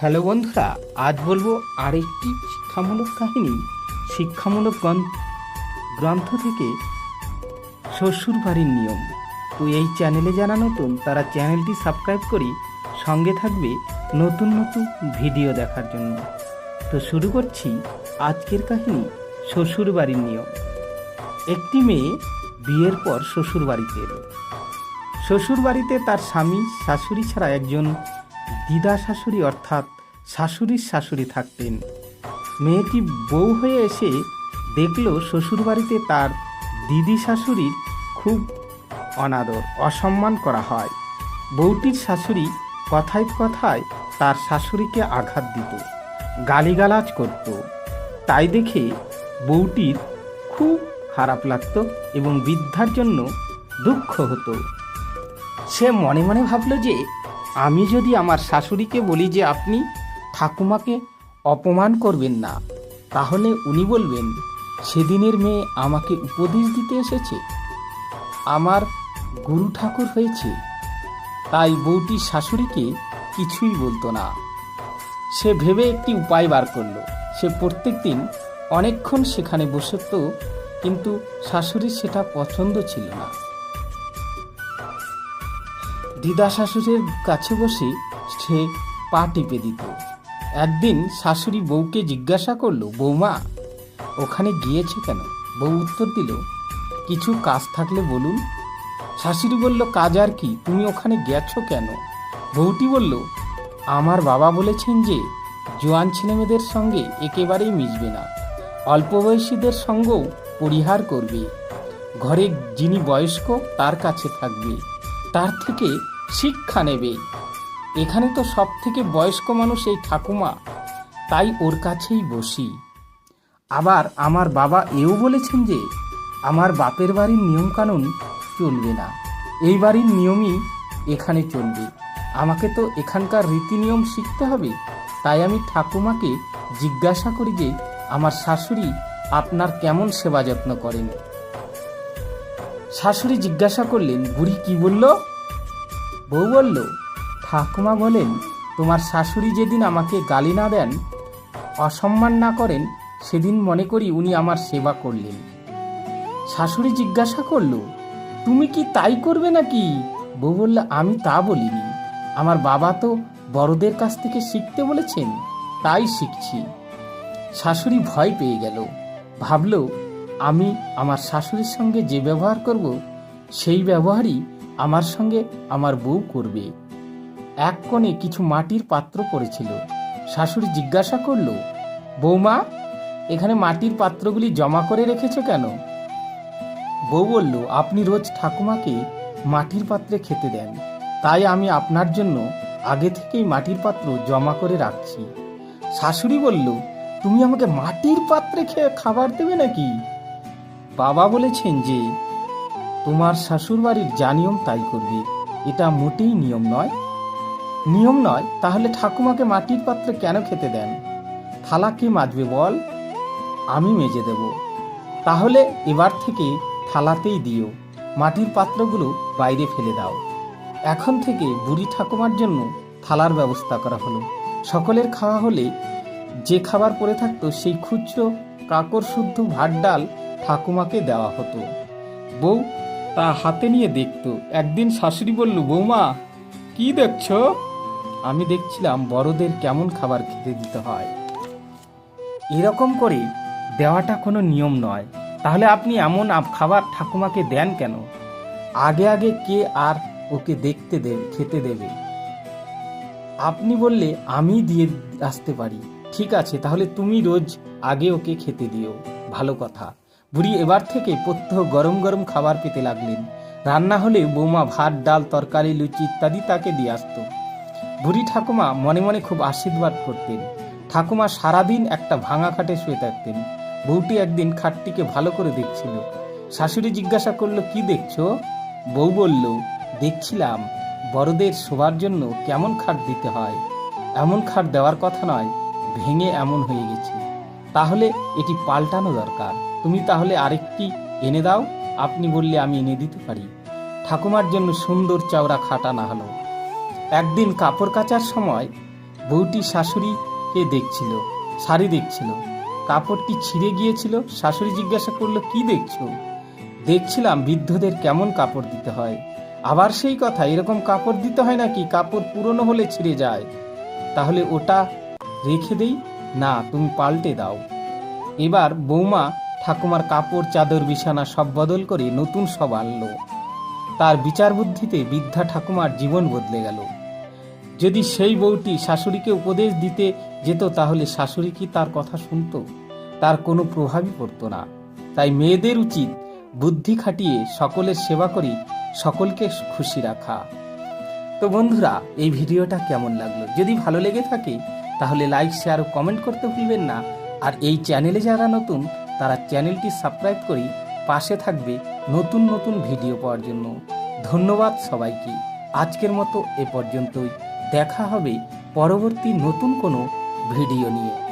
Hello বন্ধুরা, আজ বলব আরেকটি শিক্ষামূলক কাহিনী। শিক্ষামূলক গ্রন্থ গ্রন্থ থেকে শ্বশুর বাড়ির নিয়ম। তো এই চ্যানেলে যারা নতুন, তারা চ্যানেলটি সাবস্ক্রাইব করি সঙ্গে থাকবে নতুন নতুন ভিডিও দেখার জন্য। তো শুরু করছি আজকের কাহিনী শ্বশুর বাড়ির নিয়ম। একটি মেয়ে বিয়ের পর শ্বশুর বাড়িতে এলো। শ্বশুর বাড়িতে তার স্বামী, শাশুড়ি ছাড়া একজন দিদা শাশুড়ি অর্থাৎ শাশুড়ির শাশুড়ি থাকতেন। মেয়েটি বউ হয়ে এসে দেখল শ্বশুর বাড়িতে তার দিদি শাশুড়ির খুব অনাদর, অসম্মান করা হয়। বউটির শাশুড়ি কথায় কথায় তার শাশুড়িকে আঘাত দিত, গালিগালাজ করত। তাই দেখে বউটির খুব খারাপ লাগতো এবং বৃদ্ধার জন্য দুঃখ হতো। সে মনে মনে ভাবল যে আমি যদি আমার শাশুড়িকে বলি যে আপনি ঠাকুমাকে অপমান করবেন না, তাহলে উনি বলবেন, সেদিনের মেয়ে আমাকে উপদেশ দিতে এসেছে। আমার গুরু ঠাকুর হয়েছে। তাই বউটি শাশুড়িকে কিছুই বলতো না। সে ভেবে একটি উপায় বার করল। সে প্রত্যেক দিন অনেকক্ষণ সেখানে বসত, কিন্তু শাশুড়ির সেটা পছন্দ ছিল না। দিদা শাশুড়ির কাছে বসে সে পা টিপে দিত। একদিন শাশুড়ি বউকে জিজ্ঞাসা করল, বৌমা, ওখানে গিয়েছে কেন? বউ উত্তর দিল, কিছু কাজ থাকলে বলুন। শাশুড়ি বলল, কাজ আর কি? তুমি ওখানে গেছো কেন? বউটি বলল, আমার বাবা বলেছেন যে, জোয়ান ছেলেমেয়েদের সঙ্গে একেবারেই মিশবে না। অল্প বয়সীদের সঙ্গেও পরিহার করবে। ঘরে যিনি বয়স্ক, তার কাছে থাকবে। তার থেকে শিক্ষা নেবে। এখানে তো সব থেকে বয়স্ক মানুষ এই ঠাকুমা, তাই ওর কাছেই বসি। আবার আমার বাবা এও বলেছেন যে, আমার বাপের বাড়ির নিয়মকানুন চলবে না। এই বাড়ির নিয়মই এখানে চলবে। আমাকে তো এখানকার রীতি নিয়ম শিখতে হবে। তাই আমি ঠাকুমাকে জিজ্ঞাসা করি যে, আমার শাশুড়ি আপনার কেমন সেবা যত্ন করেন? শাশুড়ি জিজ্ঞাসা করলেন, বুড়ি কি বলল? বউ বলল, ঠাকুমা বলেন, তোমার শাশুড়ি যেদিন আমাকে গালি না দেন, অসম্মান না করেন, সেদিন মনে করি উনি আমার সেবা করলেন। শাশুড়ি জিজ্ঞাসা করল, তুমি কি তাই করবে নাকি? বউ বলল, আমি তা বলিনি। আমার বাবা তো বড়দের কাছ থেকে শিখতে বলেছেন, তাই শিখছি। শাশুড়ি ভয় পেয়ে গেল, ভাবল আমি আমার শাশুড়ির সঙ্গে যে ব্যবহার করব, সেই ব্যবহারই আমার সঙ্গে আমার বউ করবে। এক কোণে কিছু মাটির পাত্র পড়েছিল। শাশুড়ি জিজ্ঞাসা করল, বৌমা, এখানে মাটির পাত্রগুলি জমা করে রেখেছো কেন? বউ বলল, আপনি রোজ ঠাকুমাকে মাটির পাত্রে খেতে দেন। তাই আমি আপনার জন্য আগে থেকেই মাটির পাত্র জমা করে রাখছি। শাশুড়ি বলল, তুমি আমাকে মাটির পাত্রে খেয়ে খাবার দেবে নাকি? বাবা বলেছেন যে, তোমার শ্বশুর বাড়ির যা নিয়ম তাই করবে। এটা মোটেই নিয়ম নয়। নিয়ম নয়? তাহলে ঠাকুমাকে মাটির পাত্রে কেন খেতে দেন? থালা কে মাজবে বল? আমি মেজে দেব। তাহলে এবার থেকে থালাতেই দিও। মাটির পাত্রগুলো বাইরে ফেলে দাও। এখন থেকে বুড়ি ঠাকুমার জন্য থালার ব্যবস্থা করা হলো। সকলের খাওয়া হলে যে খাবার পড়ে থাকতো সেই খুচরো, কাকর শুদ্ধ ভাত ডাল ঠাকুমাকে দেওয়া হতো। বউ তা হাতে নিয়ে দেখতো। একদিন শাশুড়ি বলল বৌমা কি দেখছ? আমি দেখছিলাম, বড়দের কেমন খাবার খেতে দিতে হয়। এরকম করে দেওয়াটা কোনো নিয়ম নয়। তাহলে আপনি এমন খাবার ঠাকুমাকে দেন কেন? আগে আগে কে আর ওকে দেখতে দেবে, খেতে দেবে? আপনি বললে, আমি দিয়ে আসতে পারি। ঠিক আছে, তাহলে তুমি রোজ আগে ওকে খেতে দিও। ভালো কথা। বুড়ি এবার থেকে প্রত্যহ গরম গরম খাবার পেতে লাগলেন। রান্না হলে বৌমা ভাত, ডাল, তরকারি, লুচি ইত্যাদি তাকে দিয়ে আসতো। বুড়ি ঠাকুমা মনে মনে খুব আশীর্বাদ করতেন। ঠাকুমা সারাদিন একটা ভাঙা খাটে শুয়ে থাকতেন। বউটি একদিন খাটটিকে ভালো করে দেখছিল। শাশুড়ি জিজ্ঞাসা করল, কি দেখছ? বউ বলল, দেখছিলাম, বড়দের শোবার জন্য কেমন খাট দিতে হয়। এমন খাট দেওয়ার কথা নয়, ভেঙে এমন হয়ে গেছে। তাহলে এটি পাল্টানো দরকার। তুমি তাহলে আরেকটি এনে দাও। আপনি বললে আমি এনে দিতে পারি। ঠাকুমার জন্য সুন্দর চাওড়া খাট আনা হলো একদিন কাপড় কাচার সময় বউটি শাশুড়িকে দেখছিল, শাড়ি দেখছিল। কাপড়টি ছিঁড়ে গিয়েছিল। শাশুড়ি জিজ্ঞাসা করল, কি দেখছ? দেখছিলাম বৃদ্ধদের কেমন কাপড় দিতে হয়। আবার সেই কথা, এরকম কাপড় দিতে হয় নাকি? কাপড় পুরনো হলে ছিঁড়ে যায়। তাহলে ওটা রেখে দেই। না, তুমি পাল্টে দাও। এবার বৌমা ঠাকুমার কাপড়, চাদর, বিছানা সব বদল করে নতুন সব আনলো। তার বিচার বুদ্ধিতে বৃদ্ধা ঠাকুমার জীবন বদলে গেল। যদি সেই বউটি শাশুড়িকে উপদেশ দিতে যেত, তাহলে শাশুড়ি কি তার কথা শুনত? তার কোনো প্রভাবই পড়তো না। তাই মেয়েদের উচিত বুদ্ধি খাটিয়ে সকলের সেবা করি সকলকে খুশি রাখা। তো বন্ধুরা, এই ভিডিওটা কেমন লাগল? যদি ভালো লেগে থাকে তাহলে লাইক শেয়ার ও কমেন্ট করতে ভুলবেন না। আর এই চ্যানেলে যারা নতুন, তারা চ্যানেলটি সাবস্ক্রাইব করে পাশে থাকবে নতুন নতুন ভিডিও পাওয়ার জন্য। ধন্যবাদ সবাইকে। আজকের মতো এ পর্যন্তই। দেখা হবে পরবর্তী নতুন কোনো ভিডিও নিয়ে।